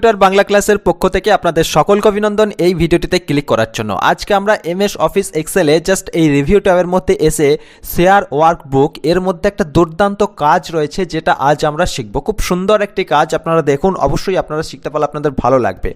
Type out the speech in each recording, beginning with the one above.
Computer Bangla ক্লাসের পক্ষ থেকে আপনাদের সকলকে অভিনন্দন এই ভিডিওটিতে ক্লিক করার জন্য। আজকে আমরা এমএস অফিস এক্সেলে জাস্ট এই রিভিউ ট্যাবের মধ্যে এসে শেয়ার ওয়ার্কবুক, এর মধ্যে একটা দুর্দান্ত কাজ রয়েছে যেটা আজ আমরা শিখব। খুব সুন্দর একটি কাজ আপনারা দেখুন, অবশ্যই আপনারা শিখতে পারলে আপনাদের ভালো লাগবে।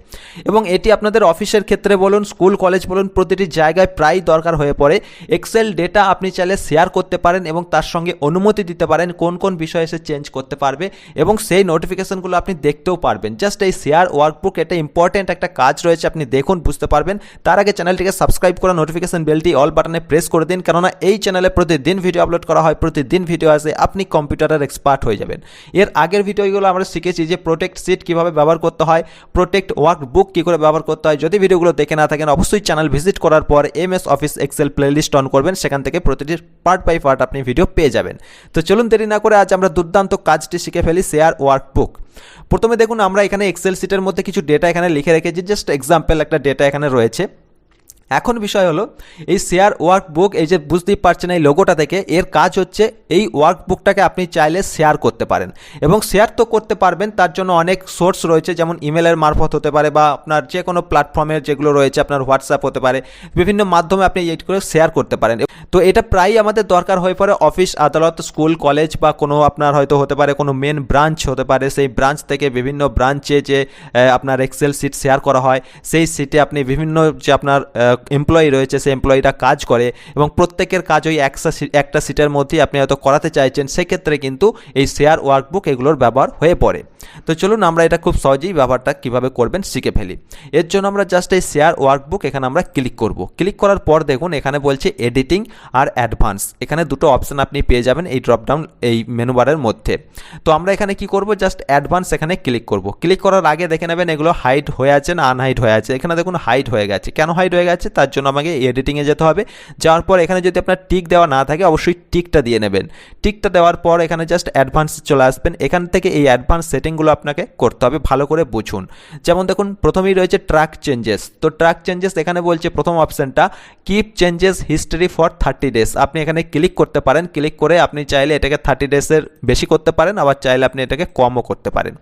এবং এটি আপনাদের অফিসের ক্ষেত্রে বলুন, স্কুল, কলেজ বলুন, প্রতিটি জায়গায় প্রায় দরকার হয়ে পড়ে। এক্সেল ডেটা আপনি চাইলে শেয়ার করতে পারেন এবং তার সঙ্গে অনুমতি দিতে পারেন কোন কোন বিষয়ে এসে চেঞ্জ করতে পারবে এবং সেই নোটিফিকেশনগুলো আপনি দেখতেও পারবেন। জাস্ট এই শেয়ার ওয়ার্কবুক এটা ইম্পর্টেন্ট একটা কাজ রয়েছে, আপনি দেখুন, বুঝতে পারবেন। তার আগে চ্যানেলটিকে সাবস্ক্রাইব করা নোটিফিকেশন বেলটি অল বাটনে প্রেস করে দিন, কেননা এই চ্যানেলে প্রতিদিন ভিডিও আপলোড করা হয়, প্রতিদিন ভিডিও আসে, আপনি কম্পিউটারের এক্সপার্ট হয়ে যাবেন। এর আগের ভিডিওগুলো আমরা শিখেছি যে প্রোটেক্ট সিট কীভাবে ব্যবহার করতে হয় প্রোটেক্ট ওয়ার্কবুক কী করে ব্যবহার করতে হয়। যদি ভিডিওগুলো দেখে না থাকেন, অবশ্যই চ্যানেল ভিজিট করার পর M S office excel playlist on করবেন, সেখান থেকে প্রতিটি পার্ট বাই পার্ট আপনি ভিডিও পেয়ে যাবেন। তো চলুন দেরি না করে আজ আমরা দুর্দান্ত কাজটি শিখে ফেলি শেয়ার ওয়ার্কবুক প্রথমে দেখুন, আমরা এখানে এক্সেল সিটের মধ্যে কিছু ডেটা এখানে লিখে রেখেছি জাস্ট এক্সাম্পল একটা ডেটা এখানে রয়েছে। এখন বিষয় হলো, এই শেয়ার ওয়ার্কবুক, এই যে বুঝতেই পারছেন এই লোগোটা থেকে এর কাজ হচ্ছে এই ওয়ার্কবুকটাকে আপনি চাইলে শেয়ার করতে পারেন। এবং শেয়ার তো করতে পারবেন, তার জন্য অনেক সোর্স রয়েছে, যেমন ইমেলের মারফত হতে পারে বা আপনার যে কোনো প্ল্যাটফর্মের যেগুলো রয়েছে, আপনার হোয়াটসঅ্যাপ হতে পারে, বিভিন্ন মাধ্যমে আপনি এই করে শেয়ার করতে পারেন। তো এটা প্রায়ই আমাদের দরকার হয়ে পড়ে অফিস, আদালত, স্কুল, কলেজ বা কোনো আপনার হয়তো হতে পারে কোনো মেন ব্রাঞ্চ হতে পারে, সেই ব্রাঞ্চ থেকে বিভিন্ন ব্রাঞ্চে যে আপনার এক্সেল সিট শেয়ার করা হয়, সেই সিটে আপনি বিভিন্ন যে আপনার এমপ্লয়ি রয়েছে, সেই এমপ্লয়িরা কাজ করে এবং প্রত্যেকের কাজ ওই একটা একটা সিটের মধ্যেই আপনি হয়তো করাতে চাইছেন, সেক্ষেত্রে কিন্তু এই শেয়ার ওয়ার্কবুক এগুলোর ব্যবহার হয়ে পড়ে। তো চলুন আমরা এটা খুব সহজেই ব্যবহারটা কীভাবে করবেন শিখে ফেলি। এর জন্য আমরা জাস্ট এই শেয়ার ওয়ার্কবুক এখানে আমরা ক্লিক করব। ক্লিক করার পর দেখুন এখানে বলছে এডিটিং আর অ্যাডভান্স এখানে দুটো অপশান আপনি পেয়ে যাবেন এই ড্রপডাউন এই মেনু বারের মধ্যে। তো আমরা এখানে কি করব? জাস্ট অ্যাডভান্স এখানে ক্লিক করব। ক্লিক করার আগে দেখে নেবেন এগুলো হাইট হয়ে আছে না আনহাইট হয়ে আছে। এখানে দেখুন হাইট হয়ে গেছে। কেন হাইট হয়ে গেছে? তার জন্য আমাকে এডিটিংয়ে যেতে হবে। যাওয়ার পর এখানে যদি আপনার টিক দেওয়া না থাকে অবশ্যই টিকটা দিয়ে নেবেন। টিকটা দেওয়ার পর এখানে জাস্ট অ্যাডভান্স চলে আসবেন। এখান থেকে এই অ্যাডভান্স সেটিংগুলো আপনাকে করতে হবে, ভালো করে বুঝুন। যেমন দেখুন, প্রথমেই রয়েছে ট্র্যাক চেঞ্জেস তো ট্র্যাক চেঞ্জেস এখানে বলছে প্রথম অপশানটা keep changes history for thirty days আপনি এখানে ক্লিক করতে পারেন ক্লিক করে আপনি চাইলে এটাকে থার্টি ডেজের বেশি করতে পারেন, আবার চাইলে আপনি এটাকে কমও করতে পারেন।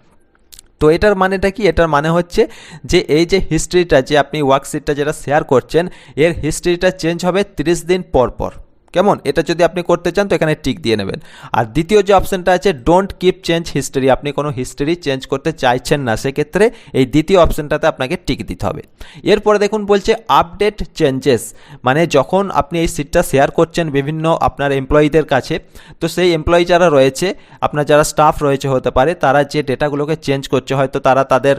তো এটার মানেটা কি? এটার মানে হচ্ছে যে এই যে হিস্ট্রিটা যে আপনি ওয়ার্কশিটটা যেটা শেয়ার করছেন, এর হিস্ট্রিটা চেঞ্জ হবে 30 দিন পর পর। কেমন? এটা যদি আপনি করতে চান তো এখানে টিক দিয়ে নেবেন। আর দ্বিতীয় যে অপশানটা আছে ডোন্ট কিপ চেঞ্জ হিস্ট্রি আপনি কোনো হিস্ট্রি চেঞ্জ করতে চাইছেন না, সেক্ষেত্রে এই দ্বিতীয় অপশানটাতে আপনাকে টিক দিতে হবে। এরপরে দেখুন বলছে আপডেট চেঞ্জেস মানে যখন আপনি এই সিটটা শেয়ার করছেন বিভিন্ন আপনার এমপ্লয়ীদের কাছে, তো সেই এমপ্লয়ি যারা রয়েছে, আপনার যারা স্টাফ রয়েছে হতে পারে, তারা যে ডেটাগুলোকে চেঞ্জ করছে, হয়তো তারা তাদের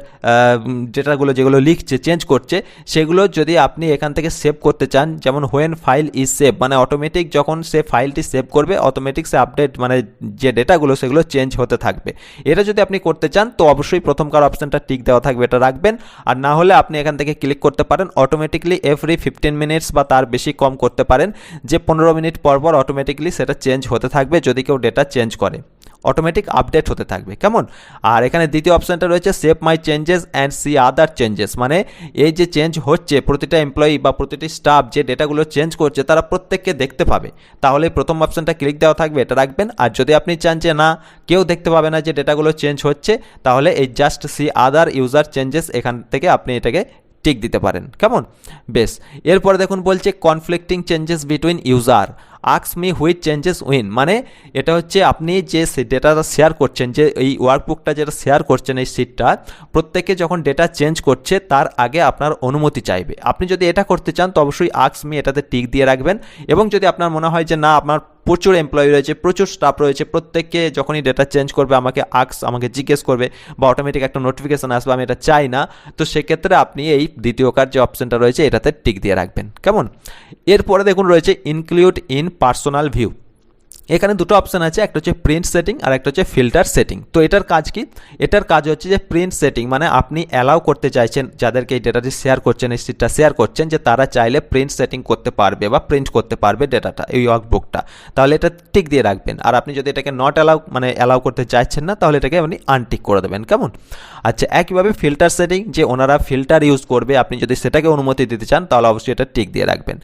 ডেটাগুলো যেগুলো লিখছে চেঞ্জ করছে, সেগুলো যদি আপনি এখান থেকে সেভ করতে চান, যেমন হোয়েন ফাইল ইজ সেভ মানে অটোমেটিক যখন সে ফাইলটি সেভ করবে অটোমেটিক সে আপডেট মানে যে ডেটাগুলো সেগুলো চেঞ্জ হতে থাকবে। এটা যদি আপনি করতে চান, তো অবশ্যই প্রথমকার অপশানটা টিক দেওয়া থাকবে, এটা রাখবেন। আর না হলে আপনি এখান থেকে ক্লিক করতে পারেন অটোমেটিকলি এভরি ফিফটিন মিনিটস বা তার বেশি কম করতে পারেন। যে পনেরো মিনিট পর পর অটোমেটিকলি সেটা চেঞ্জ হতে থাকবে যদি কেউ ডেটা চেঞ্জ করে। অটোমেটিক আপডেট হতে থাকবে। কেমন? আর এখানে দ্বিতীয় অপশানটা রয়েছে save my changes and see other changes মানে এই যে চেঞ্জ হচ্ছে, প্রতিটা এমপ্লয়ি বা প্রতিটি স্টাফ যে ডেটাগুলো চেঞ্জ করছে, তারা প্রত্যেককে দেখতে পাবে। তাহলে প্রথম অপশানটা ক্লিক দেওয়া থাকবে, এটা রাখবেন। আর যদি আপনি চান যে না, কেউ দেখতে পাবে না যে ডেটাগুলো চেঞ্জ হচ্ছে, তাহলে এই just see other user changes এখান থেকে আপনি এটাকে টিক দিতে পারেন। কেমন? বেশ। এরপরে দেখুন বলছে কনফ্লিক্টিং চেঞ্জেস বিটুইন ইউজার আক্স মি হুইথ চেঞ্জেস উইন মানে এটা হচ্ছে আপনি যে ডেটাটা শেয়ার করছেন, যে এই ওয়ার্কবুকটা যেটা শেয়ার করছেন এই সিটটা প্রত্যেকে যখন ডেটা চেঞ্জ করছে, তার আগে আপনার অনুমতি চাইবে। আপনি যদি এটা করতে চান, তো অবশ্যই আক্স মি এটাতে টিক দিয়ে রাখবেন। এবং যদি আপনার মনে হয় যে না, আপনার প্রচুর এমপ্লয়ি রয়েছে, প্রচুর স্টাফ রয়েছে, প্রত্যেককে যখনই ডেটা চেঞ্জ করবে, আমাকে আক্স আমাকে জিজ্ঞেস করবে বা অটোমেটিক একটা নোটিফিকেশান আসবে, আমি এটা চাই না। তো সেক্ষেত্রে আপনি এই দ্বিতীয় কার যে অপশানটা রয়েছে, এটাতে টিক দিয়ে রাখবেন। কেমন? এরপরে দেখুন রয়েছে ইনক্লুড ইন পার্সোনাল ভিউ এখানে দুটো অপশান আছে, একটা হচ্ছে প্রিন্ট সেটিং আর একটা হচ্ছে ফিল্টার সেটিং তো এটার কাজ কি? এটার কাজ হচ্ছে যে প্রিন্ট সেটিং মানে আপনি অ্যালাউ করতে চাইছেন, যাদেরকে এই ডেটাটি শেয়ার করছেন, এই সিটটা শেয়ার করছেন, যে তারা চাইলে প্রিন্ট সেটিং করতে পারবে বা প্রিন্ট করতে পারবে ডেটাটা এই ওয়ার্কবুকটা তাহলে এটা টিক দিয়ে রাখবেন। আর আপনি যদি এটাকে নট অ্যালাউ মানে অ্যালাউ করতে চাইছেন না, তাহলে এটাকে আপনি আনটিক করে দেবেন। কেমন? আচ্ছা একইভাবে ফিল্টার সেটিং যে ওনারা ফিল্টার ইউজ করবে, আপনি যদি সেটাকে অনুমতি দিতে চান, তাহলে অবশ্যই এটা টিক দিয়ে রাখবেন।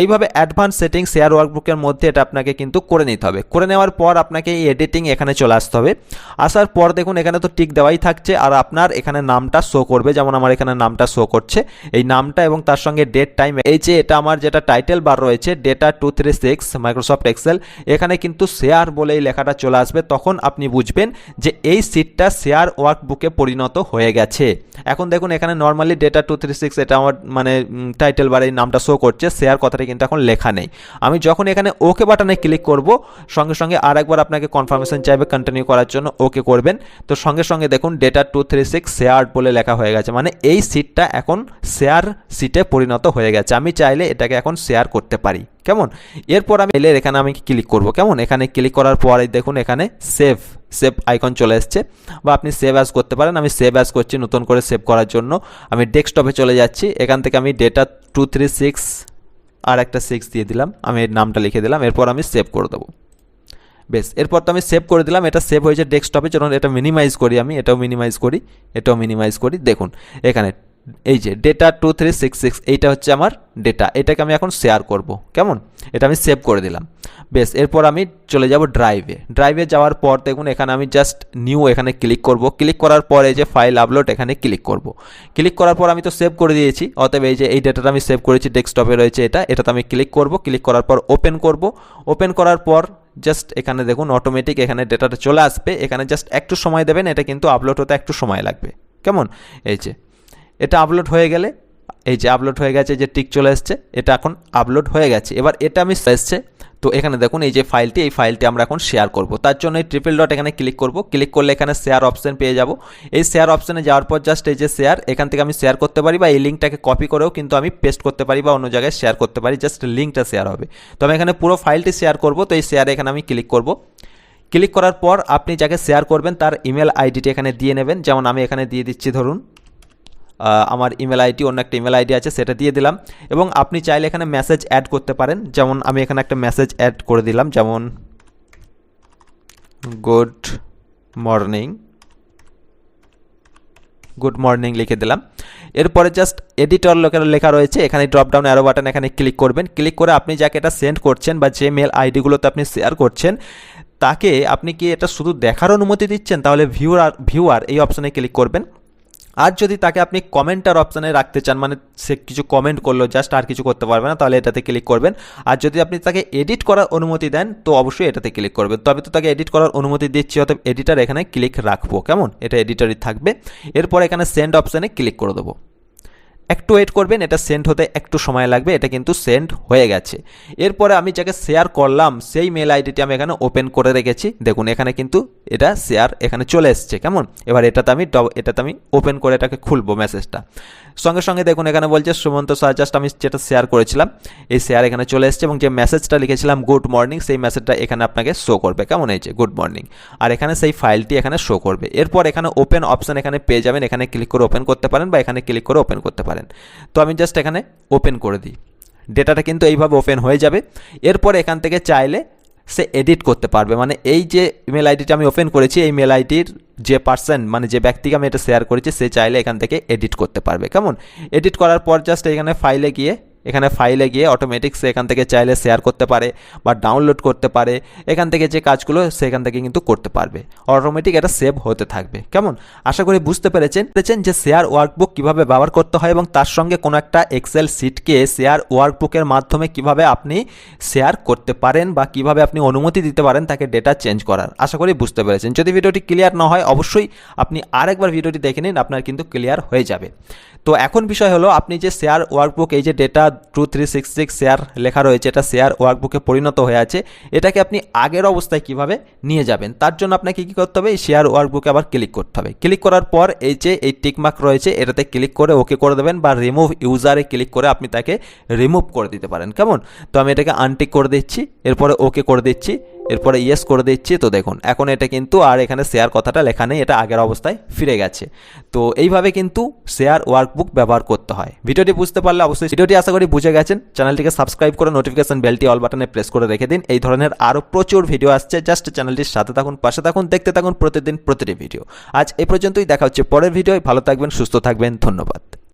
এইভাবে অ্যাডভান্স সেটিং শেয়ার ওয়ার্কবুকের মধ্যে এটা আপনাকে কিন্তু করে নিতে হবে। হবে। করে নেওয়ার পর আপনাকে এই এডিটিং এখানে চলে আসতে হবে। আসার পর দেখুন, এখানে তো টিক দেওয়াই থাকছে আর আপনার এখানে নামটা শো করবে। যেমন আমার এখানে নামটা শো করছে। এই নামটা এবং তার সঙ্গে ডেট টাইম এই যে এটা আমার যেটা টাইটেল বার রয়েছে data two three six Microsoft Excel এখানে কিন্তু শেয়ার বলে এই লেখাটা চলে আসবে। তখন আপনি বুঝবেন যে এই সিটটা শেয়ার ওয়ার্কবুকে পরিণত হয়ে গেছে। এখন দেখুন, এখানে normally data two three six এটা আমার মানে টাইটেল বার এই নামটা শো করছে। শেয়ার কথাটা কিন্তু এখন লেখা নেই। আমি যখন এখানে ওকে বাটনে ক্লিক করব সঙ্গে সঙ্গে আর একবার আপনাকে কনফার্মেশন চাইবে কন্টিনিউ করার জন্য ওকে করবেন। তো সঙ্গে সঙ্গে দেখুন data two three six share বলে লেখা হয়ে গেছে। মানে এই সিটটা এখন শেয়ার সিটে পরিণত হয়ে গেছে। আমি চাইলে এটাকে এখন শেয়ার করতে পারি। কেমন? এরপর আমি এলে এখানে আমি ক্লিক করব। কেমন? এখানে ক্লিক করার পরে দেখুন এখানে সেভ সেভ আইকন চলে এসছে। বা আপনি সেভ অ্যাজ করতে পারেন। আমি সেভ অ্যাজ করছি নতুন করে সেভ করার জন্য। আমি ডেস্কটপে চলে যাচ্ছি। এখান থেকে আমি ডেটা টু থ্রি সিক্স আর একটা সিক্স দিয়ে দিলাম। আমি এর নামটা লিখে দিলাম। এরপর আমি সেভ করে দেবো। বেশ, এরপর তো আমি সেভ করে দিলাম, এটা সেভ হয়েছে ডেস্কটপে যখন এটা মিনিমাইজ করি আমি, এটাও মিনিমাইজ করি, এটাও মিনিমাইজ করি। দেখুন, এখানে এই যে data two three six six এইটা হচ্ছে আমার ডেটা এটাকে আমি এখন শেয়ার করব, কেমন? এটা আমি সেভ করে দিলাম। বেশ, এরপর আমি চলে যাব ড্রাইভে ড্রাইভে যাওয়ার পর দেখুন, এখানে আমি জাস্ট নিউ এখানে ক্লিক করব। ক্লিক করার পরে যে ফাইল আপলোড এখানে ক্লিক করব। ক্লিক করার পর আমি তো সেভ করে দিয়েছি, অতএব এই যে এই ডেটাটা আমি সেভ করেছি ডেস্কটপে রয়েছে এটা, এটাতে আমি ক্লিক করব। ক্লিক করার পর ওপেন করব। ওপেন করার পর জাস্ট এখানে দেখুন অটোমেটিক এখানে ডেটাটা চলে আসবে। এখানে জাস্ট একটু সময় দেবেন, এটা কিন্তু আপলোড হতে একটু সময় লাগবে। কেমন? এই যে, এটা আপলোড হয়ে গেলে, এই যে আপলোড হয়ে গেছে, যে টিক চলে এসছে, এটা এখন আপলোড হয়ে গেছে। এবার এটা আমি এসছে তো এখানে দেখুন, এই যে ফাইলটি এই ফাইলটি আমরা এখন শেয়ার করব। তার জন্য এই ট্রিপল ডট এখানে ক্লিক করব। ক্লিক করলে এখানে শেয়ার অপশন পেয়ে যাব। এই শেয়ার অপশনে যাওয়ার পর জাস্ট এই যে শেয়ার এখান থেকে আমি শেয়ার করতে পারি বা এই লিঙ্কটাকে কপি করেও কিন্তু আমি পেস্ট করতে পারি বা অন্য জায়গায় শেয়ার করতে পারি। জাস্ট লিঙ্কটা শেয়ার হবে। তো আমি এখানে পুরো ফাইলটি শেয়ার করব। তো এই শেয়ারে এখানে আমি ক্লিক করব। ক্লিক করার পর আপনি যাকে শেয়ার করবেন, তার ইমেল আইডিটি এখানে দিয়ে নেবেন। যেমন আমি এখানে দিয়ে দিচ্ছি, ধরুন। আমার ইমেল আইডি অন্য একটা ইমেল আইডি আছে, সেটা দিয়ে দিলাম। এবং আপনি চাইলে এখানে মেসেজ অ্যাড করতে পারেন। যেমন আমি এখানে একটা মেসেজ অ্যাড করে দিলাম, যেমন গুড মর্নিং গুড মর্নিং লিখে দিলাম। এরপরে জাস্ট এডিটর লোকের লেখা রয়েছে, এখানে ড্রপ ডাউন অ্যারো বাটন এখানে ক্লিক করবেন। ক্লিক করে আপনি যাকে এটা সেন্ড করছেন বা যে মেল আইডিগুলোতে আপনি শেয়ার করছেন, তাকে আপনি কি এটা শুধু দেখার অনুমতি দিচ্ছেন? তাহলে ভিউয়ার ভিউয়ার এই অপশানে ক্লিক করবেন। আর যদি তাকে আপনি কমেন্টার অপশানে রাখতে চান মানে সে কিছু কমেন্ট করল জাস্ট আর কিছু করতে পারবে না, তাহলে এটাতে ক্লিক করবেন। আর যদি আপনি তাকে এডিট করার অনুমতি দেন, তো অবশ্যই এটাতে ক্লিক করবেন। তবে তো তাকে এডিট করার অনুমতি দিচ্ছি, অতএব এডিটার এখানে ক্লিক রাখব। কেমন? এটা এডিটারই থাকবে। এরপর এখানে সেন্ড অপশানে ক্লিক করে দেবো। একটু ওয়েট করবেন, এটা সেন্ড হতে একটু সময় লাগবে, এটা কিন্তু সেন্ড হয়ে গেছে। এরপরে আমি যাকে শেয়ার করলাম, সেই মেল আইডিটি আমি এখানে ওপেন করে রেখেছি। দেখুন, এখানে কিন্তু এটা শেয়ার এখানে চলে এসছে, কেমন? এবার এটাতে আমি এটাতে আমি ওপেন করে এটাকে খুলবো মেসেজটা সঙ্গে সঙ্গে দেখুন, এখানে বলছে সুমন্ত স্যার জাস্ট আমি যেটা শেয়ার করেছিলাম, এই শেয়ার এখানে চলে এসছে এবং যে মেসেজটা লিখেছিলাম গুড মর্নিং সেই মেসেজটা এখানে আপনাকে শো করবে। কেমন হয়েছে? গুড মর্নিং আর এখানে সেই ফাইলটি এখানে শো করবে। এরপর এখানে ওপেন অপশান এখানে পেয়ে যাবেন। এখানে ক্লিক করে ওপেন করতে পারেন বা এখানে ক্লিক করে ওপেন করতে পারেন। তো আমি জাস্ট এখানে ওপেন করে দিই। ডেটাটা কিন্তু এইভাবে ওপেন হয়ে যাবে। এরপর এখান থেকে চাইলে সে এডিট করতে পারবে। মানে এই যে ইমেল আইডিটা আমি ওপেন করেছি, এই মেল আইডির যে পার্সন মানে যে ব্যক্তিকে আমি এটা শেয়ার করেছি, সে চাইলে এখান থেকে এডিট করতে পারবে। কেমন? এডিট করার পর জাস্ট এখানে ফাইলে গিয়ে এখানে ফাইলে গিয়ে অটোমেটিক সে এখান থেকে চাইলে শেয়ার করতে পারে বা ডাউনলোড করতে পারে। এখান থেকে যে কাজগুলো সেখান থেকে কিন্তু করতে পারবে। অটোমেটিক এটা সেভ হতে থাকবে। কেমন? আশা করি বুঝতে পেরেছেন। পেরেছেন যে শেয়ার ওয়ার্কবুক কীভাবে ব্যবহার করতে হয় এবং তার সঙ্গে কোনো একটা এক্সেল সিটকে শেয়ার ওয়ার্কবুকের মাধ্যমে কীভাবে আপনি শেয়ার করতে পারেন বা কীভাবে আপনি অনুমতি দিতে পারেন তাকে ডেটা চেঞ্জ করার। আশা করি বুঝতে পেরেছেন। যদি ভিডিওটি ক্লিয়ার না হয়, অবশ্যই আপনি আরেকবার ভিডিওটি দেখে নিন, আপনার কিন্তু ক্লিয়ার হয়ে যাবে। তো এখন বিষয় হলো, আপনি যে শেয়ার ওয়ার্কবুক এই যে data two three six six share লেখা রয়েছে, এটা শেয়ার ওয়ার্কবুকে পরিণত হয়ে আছে। এটাকে আপনি আগের অবস্থায় কীভাবে নিয়ে যাবেন, তার জন্য আপনাকে কী করতে হবে, এই শেয়ার ওয়ার্কবুকে আবার ক্লিক করতে হবে। ক্লিক করার পর এই যে এই টিকমার্ক রয়েছে, এটাতে ক্লিক করে ওকে করে দেবেন বা রিমুভ ইউজারে ক্লিক করে আপনি তাকে রিমুভ করে দিতে পারেন। কেমন? তো আমি এটাকে আনটিক করে দিচ্ছি, এরপরে ওকে করে দিচ্ছি। এরপরে ইয়েস করে দিচ্ছি। তো দেখুন, এখন এটা কিন্তু আর এখানে শেয়ার কথাটা লেখা নেই, এটা আগের অবস্থায় ফিরে গেছে। তো এইভাবে কিন্তু শেয়ার ওয়ার্কবুক ব্যবহার করতে হয়। ভিডিওটি বুঝতে পারলে অবশ্যই ভিডিওটি আশা করি বুঝে গেছেন। চ্যানেলটিকে সাবস্ক্রাইব করে নোটিফিকেশন বেলটি অল বাটনে প্রেস করে রেখে দিন। এই ধরনের আরও প্রচুর ভিডিও আসছে। জাস্ট চ্যানেলটির সাথে থাকুন, পাশে থাকুন, দেখতে থাকুন প্রতিদিন প্রতিটি ভিডিও আজ এই পর্যন্তই, দেখা হচ্ছে পরের ভিডিও ভালো থাকবেন, সুস্থ থাকবেন, ধন্যবাদ।